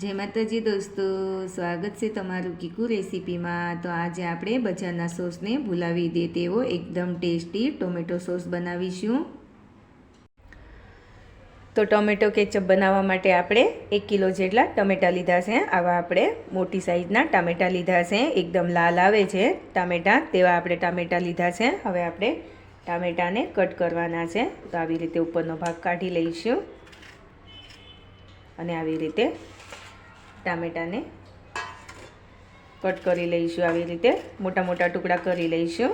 જય માતાજી દોસ્તો, સ્વાગત છે તમારું કીકુ રેસીપીમાં. તો આજે આપણે બજારના સોસને ભૂલાવી દે તેવો એકદમ ટેસ્ટી ટોમેટો સોસ બનાવીશું. તો ટોમેટો કેચઅપ બનાવવા માટે આપણે એક કિલો જેટલા ટમેટાં લીધા છે. આવા આપણે મોટી સાઈઝના ટામેટાં લીધા છે. એકદમ લાલ આવે છે ટામેટાં, તેવા આપણે ટામેટાં લીધા છે. હવે આપણે ટામેટાને કટ કરવાના છે. તો આવી રીતે ઉપરનો ભાગ કાઢી લઈશું. અને આવી રીતે ટામેટાને કટ કરી લઈશું આવી રીતે. મોટા મોટા ટુકડા કરી લઈશું.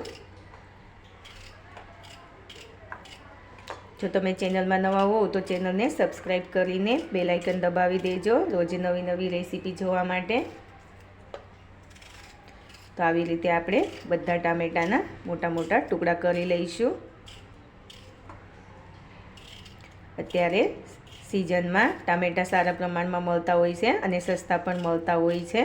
જો તમે ચેનલમાં નવા હો તો ચેનલને સબસ્ક્રાઈબ કરીને બેલ આઇકન દબાવી દેજો. રોજ નવી નવી રેસીપી જોવા માટે. તો આવી રીતે આપણે બધા ટામેટાના મોટા મોટા ટુકડા કરી લઈશું. અત્યારે સિઝનમાં ટામેટાં સારા પ્રમાણમાં મળતા હોય છે અને સસ્તા પણ મળતા હોય છે.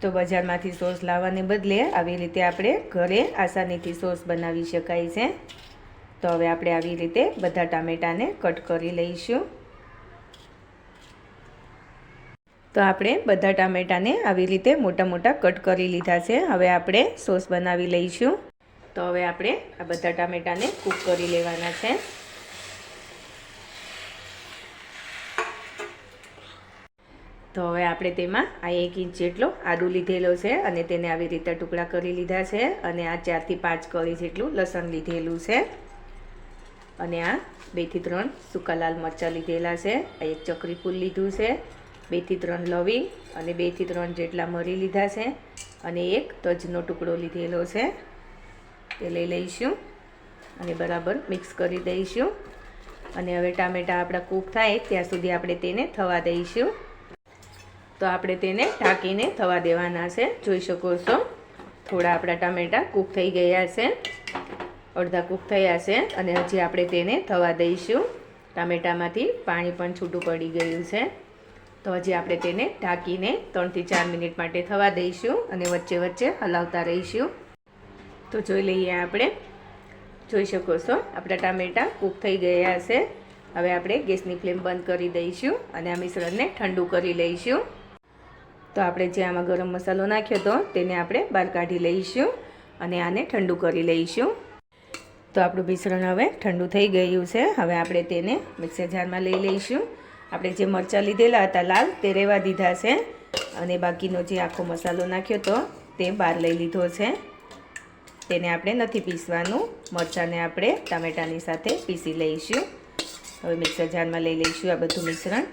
તો બજારમાંથી સોસ લાવવાને બદલે આવી રીતે આપણે ઘરે આસાનીથી સોસ બનાવી શકાય છે. તો હવે આપણે આવી રીતે બધા ટામેટાને કટ કરી લઈશું. તો આપણે બધા ટામેટાને આવી રીતે મોટા મોટા કટ કરી લીધા છે. હવે આપણે સોસ બનાવી લઈશું. તો હવે આપણે આ બધા ટામેટાને કૂક કરી લેવાના છે. તો હવે આપણે તેમાં આ એક ઇંચ જેટલો આદુ લીધેલો છે અને તેને આવી રીતે ટુકડા કરી લીધા છે અને આ ચારથી પાંચ કળી જેટલું લસણ લીધેલું છે. અને આ બેથી ત્રણ સૂકા લાલ મરચાં લીધેલા છે. આ એક ચકરી ફૂલ લીધું છે. બેથી ત્રણ લવિંગ અને બેથી ત્રણ જેટલા મરી લીધા છે. અને એક તજનો ટુકડો લીધેલો છે. તે લઈ લઈશું અને બરાબર મિક્સ કરી દઈશું. અને હવે ટામેટાં આપણા કૂક થાય ત્યાં સુધી આપણે તેને થવા દઈશું. તો આપણે તેને ઢાંકીને થવા દેવાના છે. જોઈ શકો છો. થોડા આપણા ટામેટાં કૂક થઈ ગયા છે. અડધા કૂક થયા છે અને હજી આપણે તેને થવા દઈશું. ટામેટામાંથી પાણી પણ છૂટું પડી ગયું છે. તો હજી આપણે તેને ઢાંકીને ત્રણથી ચાર મિનિટ માટે થવા દઈશું અને વચ્ચે વચ્ચે હલાવતા રહીશું. તો જોઈ લઈએ આપણે. જોઈ શકો છો, આપણા ટામેટાં કૂક થઈ ગયા છે. હવે આપણે ગેસની ફ્લેમ બંધ કરી દઈશું અને આ મિશ્રણને ઠંડુ કરી લઈશું. તો આપણે જે આમાં ગરમ મસાલો નાખ્યો હતો તેને આપણે બહાર કાઢી લઈશું અને આને ઠંડુ કરી લઈશું. તો આપણું મિશ્રણ હવે ઠંડુ થઈ ગયું છે. હવે આપણે તેને મિક્સર જારમાં લઈ લઈશું. આપણે જે મરચાં લીધેલા હતા લાલ તે રહેવા દીધા છે અને બાકીનો જે આખો મસાલો નાખ્યો હતો તે બહાર લઈ લીધો છે. તેને આપણે નથી પીસવાનું. મરચાંને આપણે ટામેટાની સાથે પીસી લઈશું. હવે મિક્સર જારમાં લઈ લઈશું આ બધું મિશ્રણ.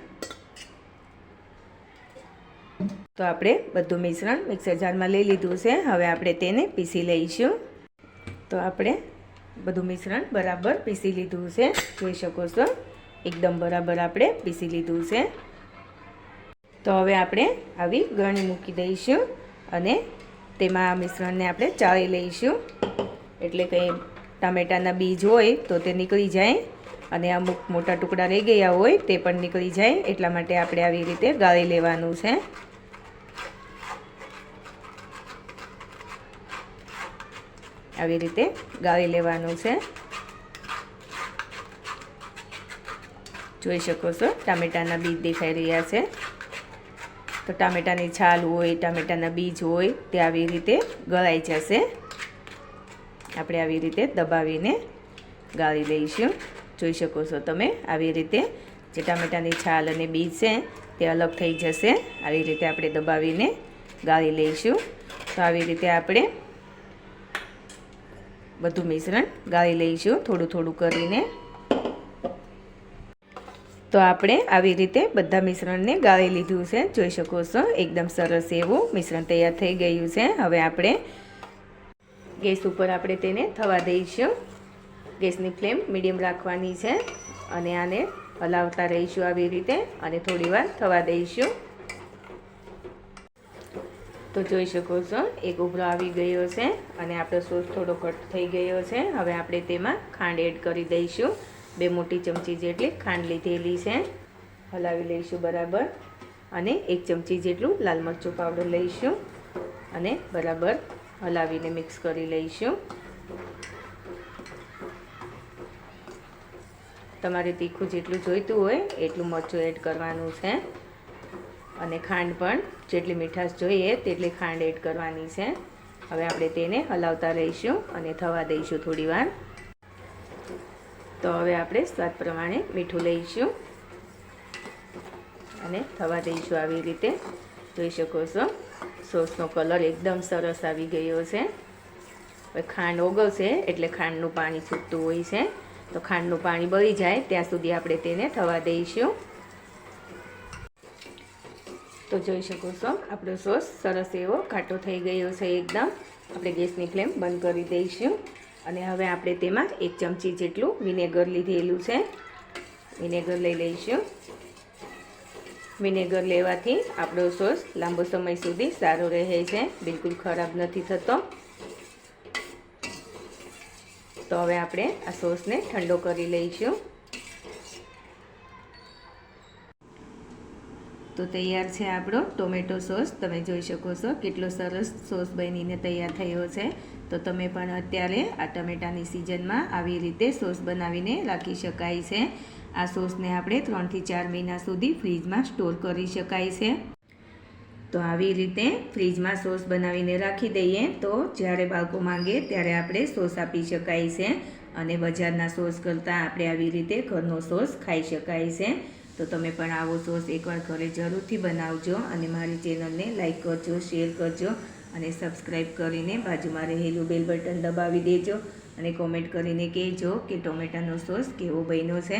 તો આપણે બધું મિશ્રણ મિક્સર જારમાં લઈ લીધું છે. હવે આપણે તેને પીસી લઈશું. તો આપણે બધું મિશ્રણ બરાબર પીસી લીધું છે. જોઈ શકો છો? એકદમ બરાબર આપણે પીસી લીધું છે. તો હવે આપણે આવી ગરણી મૂકી દઈશું અને તેમાં આ મિશ્રણને આપણે ચાળી લઈશું. એટલે કંઈ ટામેટાના બીજ હોય તો તે નીકળી જાય અને અમુક મોટા ટુકડા રહી ગયા હોય તે પણ નીકળી જાય. એટલા માટે આપણે આવી રીતે ગાળી લેવાનું છે. આવી રીતે ગાળી લેવાનું છે. જોઈ શકો છો, ટામેટાના બીજ દેખાઈ રહ્યા છે. તો ટામેટાની છાલ હોય, ટામેટાના બીજ હોય, તે આવી રીતે ગળાઈ જશે. આપણે આવી રીતે દબાવીને ગાળી લઈશું. જોઈ શકો છો તમે, આવી રીતે જે ટામેટાની છાલ અને બીજ છે, તે અલગ થઈ જશે. આવી રીતે આપણે દબાવીને ગાળી લઈશું. તો આવી રીતે આપણે બધું મિશ્રણ ગાળી લઈશું થોડું થોડું કરીને. તો આપણે આવી રીતે બધા મિશ્રણને ગાળી લીધું છે. જોઈ શકો છો, એકદમ સરસ એવું મિશ્રણ તૈયાર થઈ ગયું છે. હવે આપણે ગેસ ઉપર આપણે તેને થવા દઈશું. ગેસની ફ્લેમ મીડિયમ રાખવાની છે અને આને હલાવતા રહીશું આવી રીતે અને થોડીવાર થવા દઈશું. તો જોઈ શકો છો એક ઉભરો આવી ગયો છે અને આપણો સોસ થોડો કટ થઈ ગયો છે. હવે આપણે તેમાં ખાંડ એડ કરી દઈશું. બે મોટી ચમચી જેટલી ખાંડ લીધેલી છે. હલાવી લઈશું બરાબર. અને એક ચમચી જેટલું લાલ મરચું પાવડર લઈશું અને બરાબર હલાવીને મિક્સ કરી લઈશું. તમારે તીખું જેટલું જોઈતું હોય એટલું મરચું એડ કરવાનું છે. અને ખાંડ પણ જેટલી મીઠાશ જોઈએ તેટલી ખાંડ એડ કરવાની છે. હવે આપણે તેને હલાવતા રહીશું અને થવા દઈશું થોડી વાર. તો હવે આપણે સ્વાદ પ્રમાણે મીઠું લઈશું. અને થવા દઈશું આવી રીતે. જોઈ શકો છો, સોસનો કલર એકદમ સરસ આવી ગયો છે. હવે ખાંડ ઓગવશે એટલે ખાંડનું પાણી છૂટતું હોય છે. તો ખાંડનું પાણી બળી જાય ત્યાં સુધી આપણે તેને થવા દઈશું. તો જોઈ શકો છો, આપણો સોસ સરસ એવો ઘાટો થઈ ગયો છે એકદમ. આપણે ગેસની ફ્લેમ બંધ કરી દઈશું. અને હવે આપણે તેમાં એક ચમચી જેટલું વિનેગર લીધેલું છે. વિનેગર લઈ લઈશું. વિનેગર લેવાથી આપણો સોસ લાંબો સમય સુધી સારો રહે છે, બિલકુલ ખરાબ નથી થતો. તો હવે આપણે આ સોસને ઠંડો કરી લઈશું. તો તૈયાર છે આપણો ટોમેટો સોસ. તમે જોઈ શકો છો કેટલો સરસ સોસ બનીને તૈયાર થયો છે. તો તમે પણ અત્યારે આ ટમેટાની સિઝનમાં આવી રીતે સોસ બનાવીને રાખી શકાય છે. આ સોસને આપણે ત્રણથી ચાર મહિના સુધી ફ્રીજમાં સ્ટોર કરી શકાય છે. તો આવી રીતે ફ્રીજમાં સોસ બનાવીને રાખી દઈએ તો જ્યારે બાળકો માંગે ત્યારે આપણે સોસ આપી શકાય છે. અને બજારના સોસ કરતાં આપણે આવી રીતે ઘરનો સોસ ખાઈ શકાય છે. તો તમે પણ આવો સોસ એકવાર ઘરે જરૂરથી બનાવજો અને મારી ચેનલને લાઇક કરજો, શેર કરજો અને સબસ્ક્રાઈબ કરીને બાજુમાં રહેલું બેલ બટન દબાવી દેજો અને કોમેન્ટ કરીને કહેજો કે ટોમેટાનો સોસ કેવો બન્યો છે.